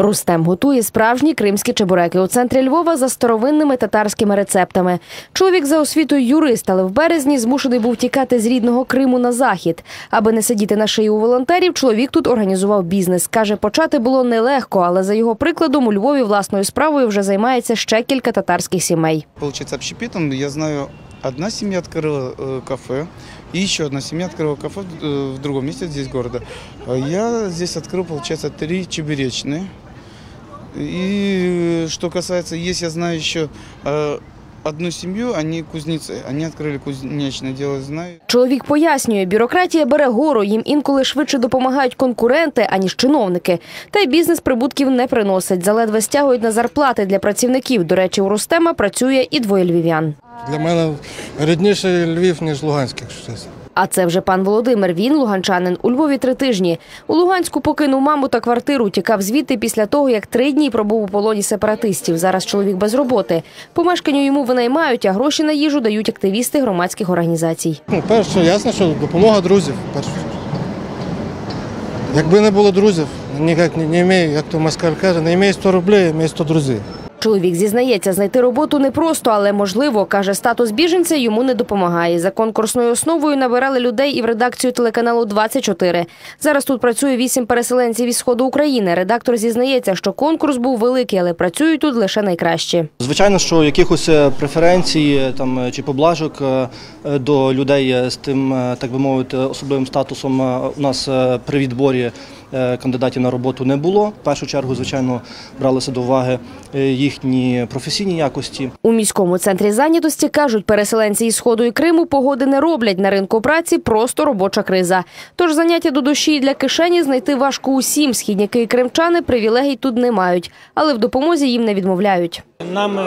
Рустем готує справжні кримські чебуреки у центрі Львова за старовинними татарськими рецептами. Чоловік за освітою юрист, але в березні змушений був тікати з рідного Криму на захід. Аби не сидіти на шиї у волонтерів, чоловік тут організував бізнес. Каже, почати було нелегко, але за його прикладом у Львові власною справою вже займається ще кілька татарських сімей. Получается, общепитом, я знаю, одна семья открыла э, кафе, и еще одна семья открыла кафе э, в другом месте здесь города. А Я здесь открыл, получается, три чебуречные. И э, что касается, есть, я знаю еще э, одну семью, они кузнецы, они открыли кузнечное дело, знаю. Чоловік пояснює, бюрократія бере гору, їм інколи швидше допомагають конкуренти, аніж чиновники. Та й бізнес прибутків не приносить. Заледве стягують на зарплати для працівників. До речі, у Рустема працює і двоє львів'ян. Для мене рідніше Львів, ніж Луганськ, якщо чесно. А це вже пан Володимир. Він луганчанин. У Львові три тижні. У Луганську покинув маму та квартиру. Тікав звідти після того, як три дні пробув у полоні сепаратистів. Зараз чоловік без роботи. Помешканню йому винаймають, а гроші на їжу дають активісти громадських організацій. Ну, перше, ясно, що допомога друзів. чергу. Якби не було друзів, ніяк не, маю, як то москаль каже, не маю 100 рублей, маю 100 друзів. Чоловік зізнається, знайти роботу непросто, але можливо, каже, статус біженця йому не допомагає. За конкурсною основою набирали людей і в редакцію телеканалу 24. Зараз тут працює вісім переселенців із сходу України. Редактор зізнається, що конкурс був великий, але працюють тут лише найкращі. Звичайно, що якихось е, преференцій е, там е, чи поблажок до людей з тим, так би мовити, особливим статусом у нас при відборі кандидатів на роботу не було. В першу чергу, звичайно, бралися до уваги е, їхні професійні якості. У міському центрі зайнятості кажуть, переселенці із сходу і Криму погоди не роблять на ринку праці. Просто робоча криза. Тож заняття до душі і для кишені знайти важко усім. Східняки і кримчани привілегій тут не мають, але в допомозі їм не відмовляють. Нам е,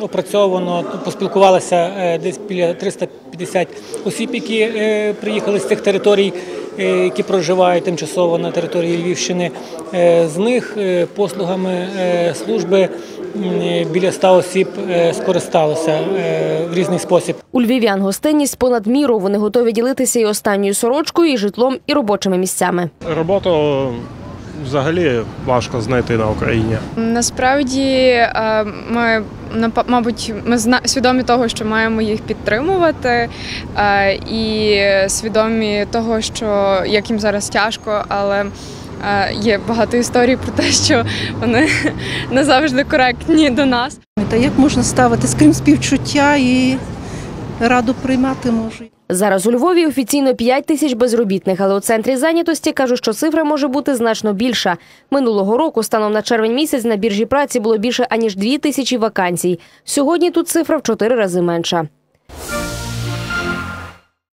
опрацьовано, поспілкувалися е, десь біля 350 осіб, які е, приїхали з цих територій, які проживають тимчасово на території Львівщини. Е, З них е, послугами е, служби е, біля 100 осіб е, скористалися е, в різний спосіб. У львів'ян гостинність понад міру. Вони готові ділитися і останньою сорочкою, і житлом, і робочими місцями. Роботу взагалі важко знайти на Україні. Насправді е, ми мабуть, ми свідомі того, що маємо їх підтримувати, е, і свідомі того, що як їм зараз тяжко, але е, є багато історій про те, що вони не завжди коректні до нас. Та як можна ставитись, крім співчуття і раду приймати можу. Зараз у Львові офіційно 5 тисяч безробітних, але у центрі зайнятості кажуть, що цифра може бути значно більша. Минулого року, станом на червень місяць, на біржі праці було більше аніж 2 тисячі вакансій. Сьогодні тут цифра в 4 рази менша.